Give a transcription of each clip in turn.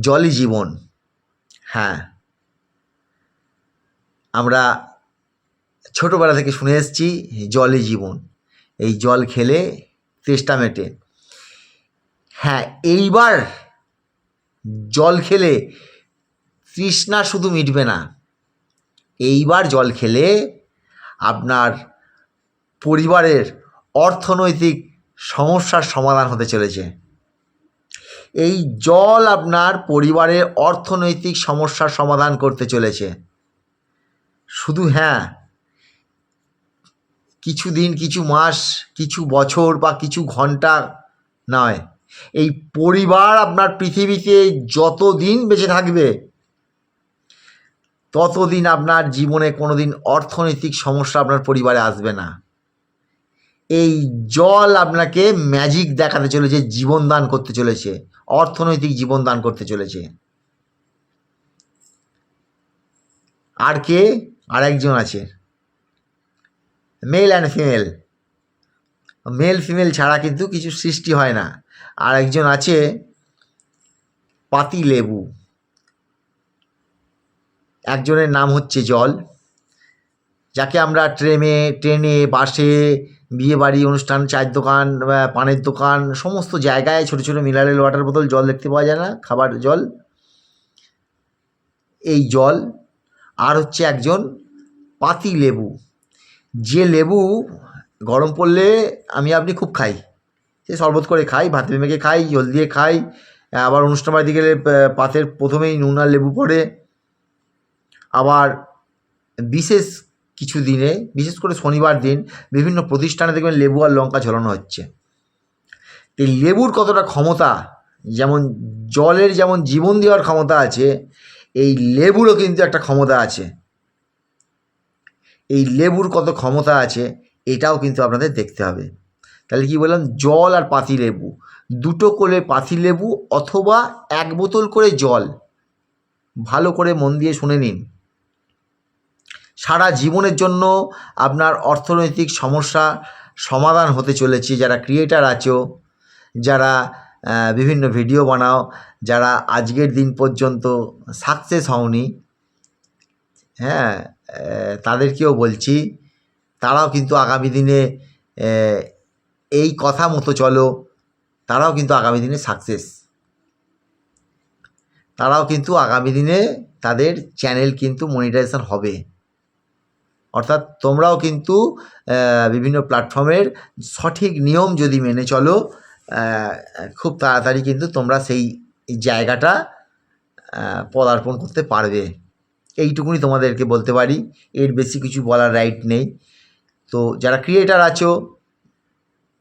জলই জীবন। হ্যাঁ। আমরা ছোটোবেলা থেকে শুনে এসেছি, জলই জীবন। এই জল খেলে তেষ্টা মেটে। হ্যাঁ এইবার জল খেলে তৃষ্ণা শুধু মিটবে না। এইবার জল খেলে আপনার পরিবারের অর্থনৈতিক সমস্যার সমাধান হতে চলেছে। এই জল আপনার পরিবারের অর্থনৈতিক সমস্যার সমাধান করতে চলেছে। শুধু হ্যাঁ কিছু দিন কিছু মাস, কিছু বছর বা কিছু ঘণ্টা নয়, এই পরিবার আপনার পৃথিবীতে যত দিন বেঁচে থাকবে, ততদিন আপনার জীবনে কোনো দিন অর্থনৈতিক সমস্যা আপনার পরিবারে আসবে না। এই জল আপনাকে ম্যাজিক দেখাতে চলেছে জীবন দান করতে চলেছে। অর্থনৈতিক জীবন দান করতে চলেছে। আর কে? আর একজন আছে। Male and female. Male, female ছাড়া কিন্তু কিছু সৃষ্টি হয় না। আর একজন আছে পাতি লেবু একজনের নাম হচ্ছে জল, যাকে আমরা ট্রেনে ট্রেনে, বাসে বিয়েবাড়ি অনুষ্ঠান, চায়ের দোকান পানের দোকান, সমস্ত জায়গায় ছোটো ছোটো মিনারেল ওয়াটার বোতল, জল দেখতে পাওয়া যায় না, খাবার জল। এই জল, আর হচ্ছে একজন পাতি লেবু। যে লেবু গরম পড়লে আমি আপনি খুব খাই। সে শরবত করে খাই, ভাতে মেখে খাই, জল দিয়ে খাই, আবার অনুষ্ঠান বাড়িতে গেলে পাতের প্রথমেই নুন আর লেবু পড়ে। আবার বিশেষ কিছু দিনে, বিশেষ করে শনিবার দিন, বিভিন্ন প্রতিষ্ঠানে দেখবেন লেবু আর লঙ্কা ঝোলানো হচ্ছে। এই লেবুর কতটা ক্ষমতা, যেমন জলের যেমন জীবন দেওয়ার ক্ষমতা আছে, এই লেবুরও কিন্তু একটা ক্ষমতা আছে। এই লেবুর কত ক্ষমতা আছে, এটাও কিন্তু আপনাদের দেখতে হবে। তাহলে কি বললাম? জল আর পাতি লেবু। দুটো করে পাতি লেবু অথবা এক বোতল করে জল। ভালো করে মন দিয়ে শুনে নিন। সারা জীবনের জন্য আপনার অর্থনৈতিক সমস্যা সমাধান হতে চলেছে। যারা ক্রিয়েটার আছো, যারা বিভিন্ন ভিডিও বানাও, যারা আজকের দিন পর্যন্ত সাকসেস হওনি হ্যাঁ তাদেরকেও বলছি, তারাও কিন্তু আগামী দিনে এই কথা মতো চলো, তারাও কিন্তু আগামী দিনে সাকসেস তারাও কিন্তু আগামী দিনে তাদের চ্যানেল কিন্তু মনিটাইজেশন হবে। অর্থাৎ তোমরাও কিন্তু বিভিন্ন প্ল্যাটফর্মের সঠিক নিয়ম যদি মেনে চলো খুব তাড়াতাড়ি কিন্তু তোমরা সেই জায়গাটা পদার্পণ করতে পারবে। এইটুকুনি তোমাদেরকে বলতে পারি। এর বেশি কিছু বলার রাইট নেই। তো যারা ক্রিয়েটার আছো,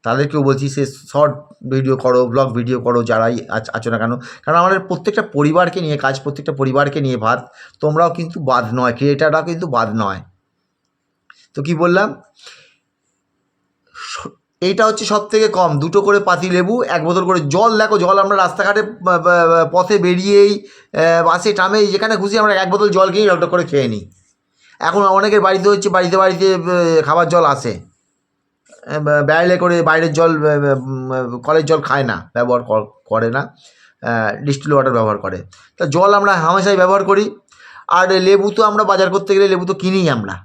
তাদেরকেও বলছি সে শর্ট ভিডিও করো ব্লগ ভিডিও করো, যারাই আছ- না কেন? কারণ আমাদের প্রত্যেকটা পরিবারকে নিয়ে, কাজ প্রত্যেকটা পরিবারকে নিয়ে ভাত তোমরাও কিন্তু বাদ নয়। ক্রিয়েটাররাও কিন্তু বাদ নয়। তো কি বললাম? এইটা হচ্ছে সব থেকে কম। দুটো করে পাতি লেবু, এক বোতল করে জল। দেখো, জল আমরা রাস্তাঘাটে পথে বেরিয়েই বাসে টামে যেখানে খুশি আমরা এক বোতল জল কিনে ডক্টর করে খেয়ে নিই। এখন অনেকের বাড়িতে হচ্ছে, বাড়িতে বাড়িতে খাবার জল আসে। ব্যারেলে করে বাইরের জল কলের জল খায় না, ব্যবহার করে না। ডিস্টিল ওয়াটার ব্যবহার করে। তা জল আমরা হামেশাই ব্যবহার করি। আর লেবু তো আমরা বাজার করতে গেলে লেবু তো কিনি আমরা।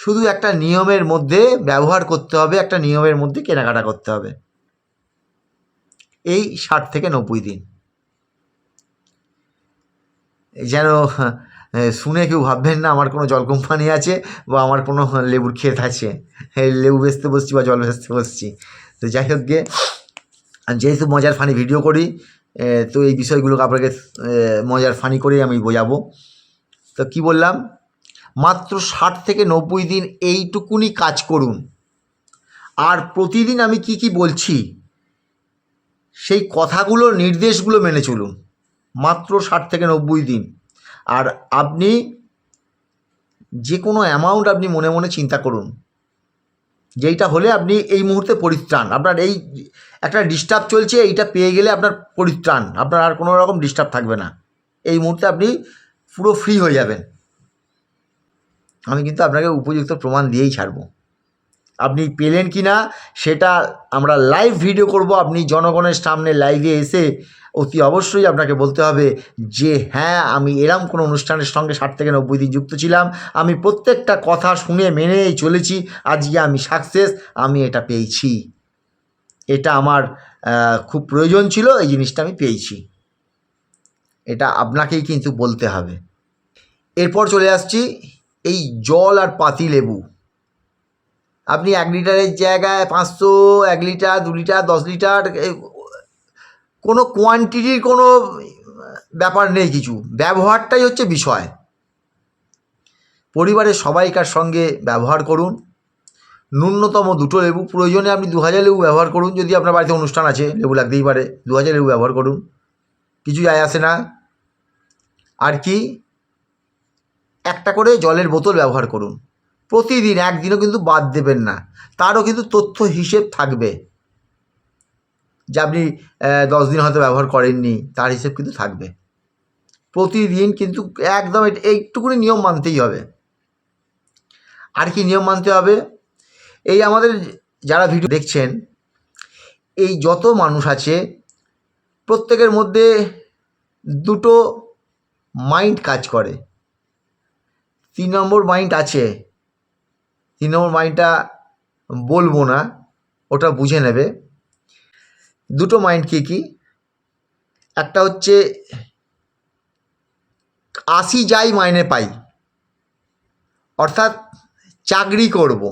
শুধু একটা নিয়মের মধ্যে ব্যবহার করতে হবে, একটা নিয়মের মধ্যে কেনাকাটা করতে হবে। এই ষাট থেকে নব্বই দিন। যেন শুনে কেউ ভাববেন না আমার কোনো জল কোম্পানি আছে বা আমার কোনো লেবুর ক্ষেত আছে। লেবু বেচতে বসছি বা জল বেচতে বসছি। তো যাই হোক গিয়ে যেহেতু মজার ফানি ভিডিও করি তো এই বিষয়গুলোকে আপনাকে মজার ফানি করেই আমি বোঝাবো। তো কি বললাম? মাত্র ষাট থেকে নব্বই দিন এইটুকুনি কাজ করুন। আর প্রতিদিন আমি কি কি বলছি, সেই কথাগুলো, নির্দেশগুলো মেনে চলুন। মাত্র ষাট থেকে নব্বই দিন। আর আপনি যে কোনো অ্যামাউন্ট আপনি মনে মনে চিন্তা করুন, যেইটা হলে আপনি এই মুহূর্তে পরিত্রাণ। আপনার এই একটা ডিস্টার্ব চলছে, এইটা পেয়ে গেলে আপনার পরিত্রাণ। আপনার আর কোনো রকম ডিস্টার্ব থাকবে না। এই মুহূর্তে আপনি পুরো ফ্রি হয়ে যাবেন। আমি কিন্তু আপনাকে উপযুক্ত প্রমাণ দিয়েই ছাড়বো। আপনি পেলেন কি না, সেটা আমরা লাইভ ভিডিও করব। আপনি জনগণের সামনে লাইভে এসে অতি অবশ্যই আপনাকে বলতে হবে যে হ্যাঁ আমি এরম কোনো অনুষ্ঠানের সঙ্গে ষাট থেকে নব্বই দিন যুক্ত ছিলাম। আমি প্রত্যেকটা কথা শুনে মেনেই চলেছি। আজকে আমি সাকসেস আমি এটা পেয়েছি। এটা আমার খুব প্রয়োজন ছিল, এই জিনিসটা আমি পেয়েছি। এটা আপনাকেই কিন্তু বলতে হবে। এরপর চলে আসছি। এই জল আর পাতি লেবু। আপনি এক লিটারের জায়গায় পাঁচশো, এক লিটার, দু লিটার, দশ লিটার কোনো কোয়ান্টিটির কোনো ব্যাপার নেই কিছু। ব্যবহারটাই হচ্ছে বিষয়। পরিবারের সবাইকার সঙ্গে ব্যবহার করুন। ন্যূনতম দুটো লেবু প্রয়োজনে আপনি দু হাজার লেবু ব্যবহার করুন, যদি আপনার বাড়িতে অনুষ্ঠান আছে, লেবু লাগতেই পারে দু হাজার লেবু ব্যবহার করুন। কিছু যায় আসে না। আর কি? একটা করে জলের বোতল ব্যবহার করুন। প্রতিদিন একদিনও কিন্তু বাদ দেবেন না। তারও কিন্তু তথ্য হিসেব থাকবে। যে আপনি দশ দিন হয়তো ব্যবহার করেননি, তার হিসেব কিন্তু থাকবে। প্রতিদিন কিন্তু একদম এইটুকুনি নিয়ম মানতেই হবে। আর কি নিয়ম মানতে হবে? এই আমাদের যারা ভিডিও দেখছেন, এই যত মানুষ আছে, প্রত্যেকের মধ্যে দুটো মাইন্ড কাজ করে। তিন নম্বর মাইন্ড আছে। তিন নম্বর মাইন্ডটা বলব না, ওটা বুঝে নেবে। দুটো মাইন্ড কী কী? একটা হচ্ছে আসি যাই মাইনে পাই, অর্থাৎ চাকরি করব।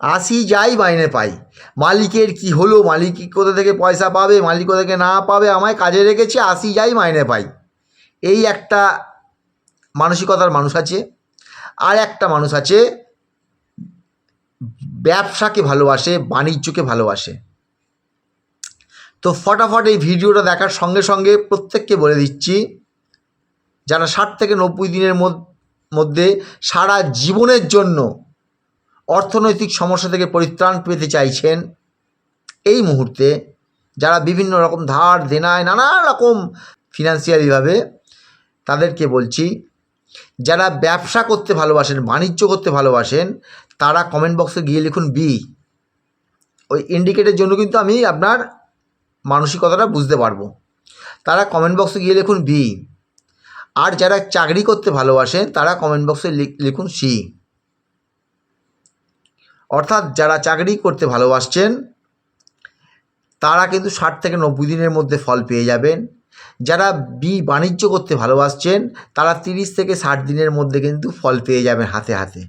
আসি যাই মাইনে পাই, মালিকের কি হলো? মালিক কোথা থেকে পয়সা পাবে? মালিক কোথা থেকে না পাবে? আমায় কাজে রেখেছে আসি যাই মাইনে পাই। এই একটা মানসিকতার মানুষ আছে। আর একটা মানুষ আছে, ব্যবসাকে ভালোবাসে, বাণিজ্যকে ভালোবাসে। তো ফটাফট এই ভিডিওটা দেখার সঙ্গে সঙ্গে প্রত্যেককে বলে দিচ্ছি, যারা ষাট থেকে নব্বই দিনের মধ্য- সারা জীবনের জন্য অর্থনৈতিক সমস্যা থেকে পরিত্রাণ পেতে চাইছেন, এই মুহূর্তে যারা বিভিন্ন রকম ধার, দেনায় নানা রকম ফিনান্সিয়ালিভাবে তাদেরকে বলছি যারা ব্যবসা করতে ভালোবাসেন, বাণিজ্য করতে ভালোবাসেন, তারা কমেন্ট বক্সে গিয়ে লিখুন বি ওই ইন্ডিকেটের জন্য কিন্তু আমি আপনার মানসিকতাটা বুঝতে পারব। তারা কমেন্ট বক্সে গিয়ে লিখুন বি আর যারা চাকরি করতে ভালোবাসেন, তারা কমেন্ট বক্সে লিখ- লিখুন সি অর্থাৎ যারা চাকরি করতে ভালোবাসছেন, তারা কিন্তু ষাট থেকে নব্বই দিনের মধ্যে ফল পেয়ে যাবেন। যারা বি বাণিজ্য করতে ভালোবাসছেন, তারা তিরিশ থেকে ষাট দিনের মধ্যে কিন্তু ফল পেয়ে যাবেন হাতে হাতে।